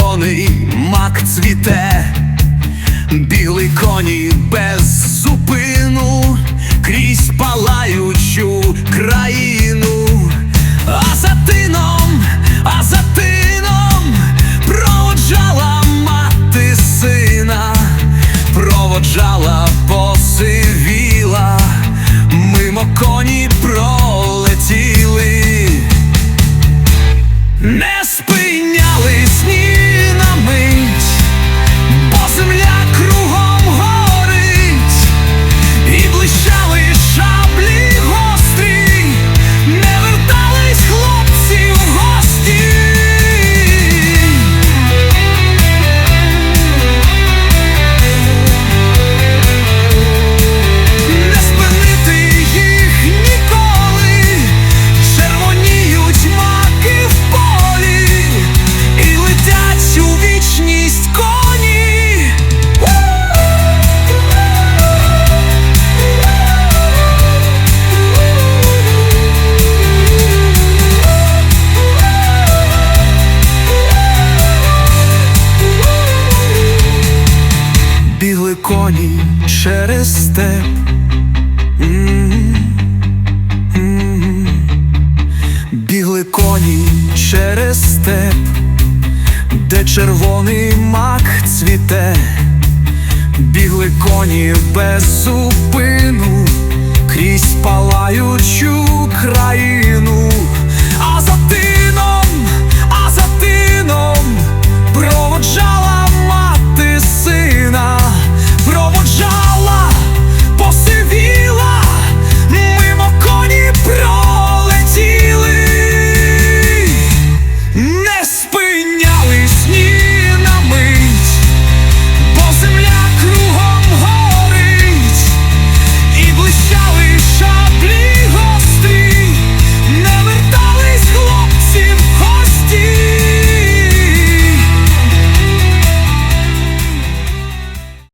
червоний мак цвіте, білий коні без зупину, крізь палаючу країну, а за тином, а за тином проводжала мати сина, проводжала посивіла, мимо коні коні через степ. Бігли коні через степ, де червоний мак цвіте, бігли коні без зупину, крізь палаючу